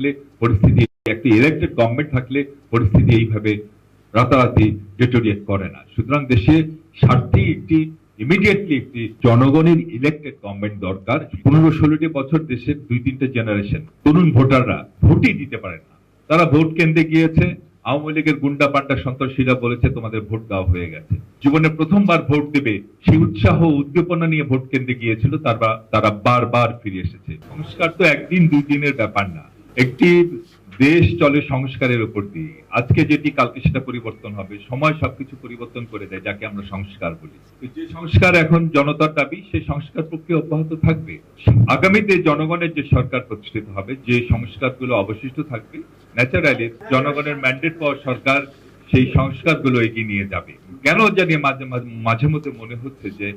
থাকলে পরিস্থিতি, একটি ইলেক্টেড গভর্নমেন্ট থাকলে পরিস্থিতি এইভাবে রাতারাতি ডেটোরিয়েট করে না। সুতরাং দেশে স্বার্থে একটি ইমিডিয়েটলি একটি জনগণের ইলেক্টেড গভর্নমেন্ট দরকার। পনেরো ষোলোটি বছর দেশের দুই তিনটে জেনারেশন তরুণ ভোটাররা ভোটই দিতে পারেন না। তারা ভোট কেন্দ্রে গিয়েছে, আওয়ামী লীগের গুন্ডা পান্ডা সন্ত্রাসীরা বলেছে, তোমাদের ভোট দেওয়া হয়ে গেছে। জীবনে প্রথমবার ভোট দেবে সেই উৎসাহ উদ্দীপনা নিয়ে ভোট কেন্দ্রে গিয়েছিল, তারা তারা বারবার ফিরে এসেছে। সংস্কার তো একদিন দুই দিনের ব্যাপার না। একটি দেশ চলে সংস্কারের উপর দিয়ে। আজকে যেটি, কালকে সেটা পরিবর্তন হবে। সময় সবকিছু পরিবর্তন করে দেয়, যাকে আমরা সংস্কার বলি। যে সংস্কার এখন জনতার দাবি, সেই সংস্কার প্রক্রিয়া অব্যাহত থাকবে। আগামীতে জনগণের যে সরকার প্রতিষ্ঠিত হবে, যে সংস্কারগুলো অবশিষ্ট থাকবে, ন্যাচারালি জনগণের ম্যান্ডেট পাওয়া সরকার সেই সংস্কারগুলো এগিয়ে নিয়ে যাবে। কেন জানি মাঝে মাঝে- মধ্যে মনে হচ্ছে যে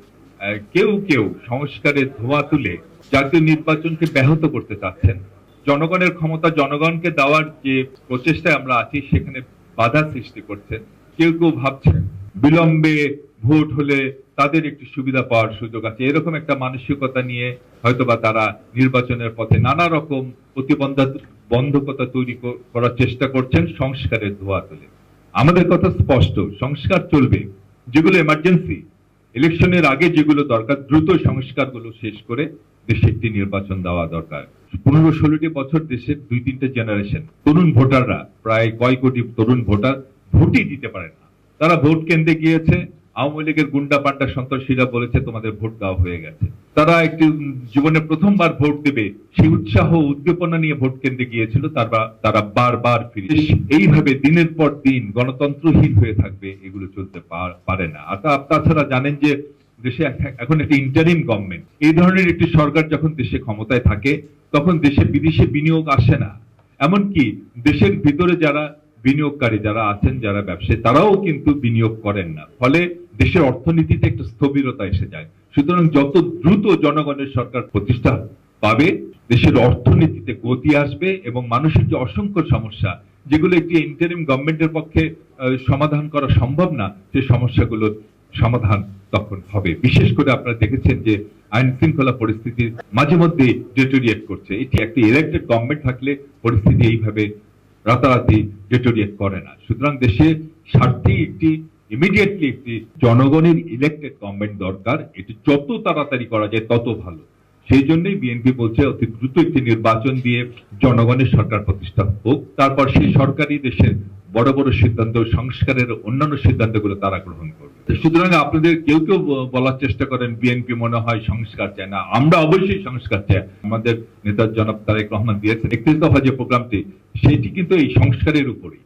কেউ কেউ সংস্কারের ধোয়া তুলে জাতীয় নির্বাচনকে ব্যাহত করতে চাচ্ছেন। জনগণের ক্ষমতা জনগণকে দেওয়ার যে প্রচেষ্টায় আমরা আছি, সেখানে বাধা সৃষ্টি করছেন কেউ কেউ ভাবছেন বিলম্বে ভোট হলে তাদের একটু সুবিধা পাওয়ার সুযোগ আছে। এরকম একটা মানসিকতা নিয়ে হয়তোবা তারা নির্বাচনের পথে নানা রকম প্রতিবন্ধক, বন্ধকতা তৈরি করার চেষ্টা করছেন সংস্কারের ধোয়া তুলে। আমাদের কথা স্পষ্ট, সংস্কার চলবে। যেগুলো এমার্জেন্সি ইলেকশনের আগে যেগুলো দরকার, দ্রুত সংস্কারগুলো শেষ করে দেশে একটি নির্বাচন দেওয়া দরকার। পনেরো ষোলোটি বছর দেশের দুই তিনটে জেনারেশন তরুণ ভোটাররা প্রায় কয় কোটি তরুণ ভোটার ভোটই দিতে পারেন না। তারা ভোট কেন্দ্রে গিয়েছে, আওয়ামী লীগের গুন্ডা পান্ডা সন্ত্রাসীরা বলেছে, তোমাদের ভোট দেওয়া হয়ে গেছে। তারা একটি জীবনে প্রথমবার ভোট দেবে, সেই উৎসাহ উদ্দীপনা নিয়ে ভোট কেন্দ্রে গিয়েছিল তারা তারা বারবার ফিরে এইভাবে দিনের পর দিন গণতন্ত্রহীন হয়ে থাকবে, এগুলো চলতে পার- পারে না। আর তাছাড়া জানেন যে দেশে এখন একটি ইন্টারিম গভর্নমেন্ট এই ধরনের একটি সরকার যখন দেশে ক্ষমতায় থাকে, তখন দেশে বিদেশে বিনিয়োগ আসে না। এমনকি দেশের ভিতরে যারা বিনিয়োগকারী যারা আছেন, যারা ব্যবসায়ী, তারাও কিন্তু বিনিয়োগ করেন না। ফলে দেশের অর্থনীতিতে একটা স্থবিরতা এসে যায়। সুতরাং যত দ্রুত জনগণের সরকার প্রতিষ্ঠা পাবে, দেশের অর্থনীতিতে গতি আসবে এবং মানুষের যে অসংখ্য সমস্যা, যেগুলো একটি ইন্টারিম গভর্নমেন্টের পক্ষে সমাধান করা সম্ভব না, সেই সমস্যাগুলোর সমাধান তখন হবে। বিশেষ করে আপনারা দেখেছেন যে আইন শৃঙ্খলা পরিস্থিতি মাঝে মধ্যে ডেটোরিয়েট করছে। এটি একটি ইলেক্টেড গভর্নমেন্ট থাকলে পরিস্থিতি এইভাবে রাতারাতি ডেটোরিয়েট করে না। সুতরাং দেশে স্বার্থে একটি ইমিডিয়েটলি একটি জনগণের ইলেক্টেড গভর্নমেন্ট দরকার। এটি যত তাড়াতাড়ি করা যায় তত ভালো। সেই জন্যই বিএনপি বলছে, অতি দ্রুত একটি নির্বাচন দিয়ে জনগণের সরকার প্রতিষ্ঠা হোক। তারপর সেই সরকারই দেশের বড় বড় সিদ্ধান্ত, সংস্কারের অন্যান্য সিদ্ধান্তগুলো তারা গ্রহণ করবে। সুতরাং আপনাদের কেউ কেউ বলার চেষ্টা করেন, বিএনপি মনে হয় সংস্কার চায় না। আমরা অবশ্যই সংস্কার চাই। আমাদের নেতা জনাব তারেক রহমান দিয়েছেন, একত্রিশ দফা যে প্রোগ্রামটি, সেটি কিন্তু এই সংস্কারের উপরেই।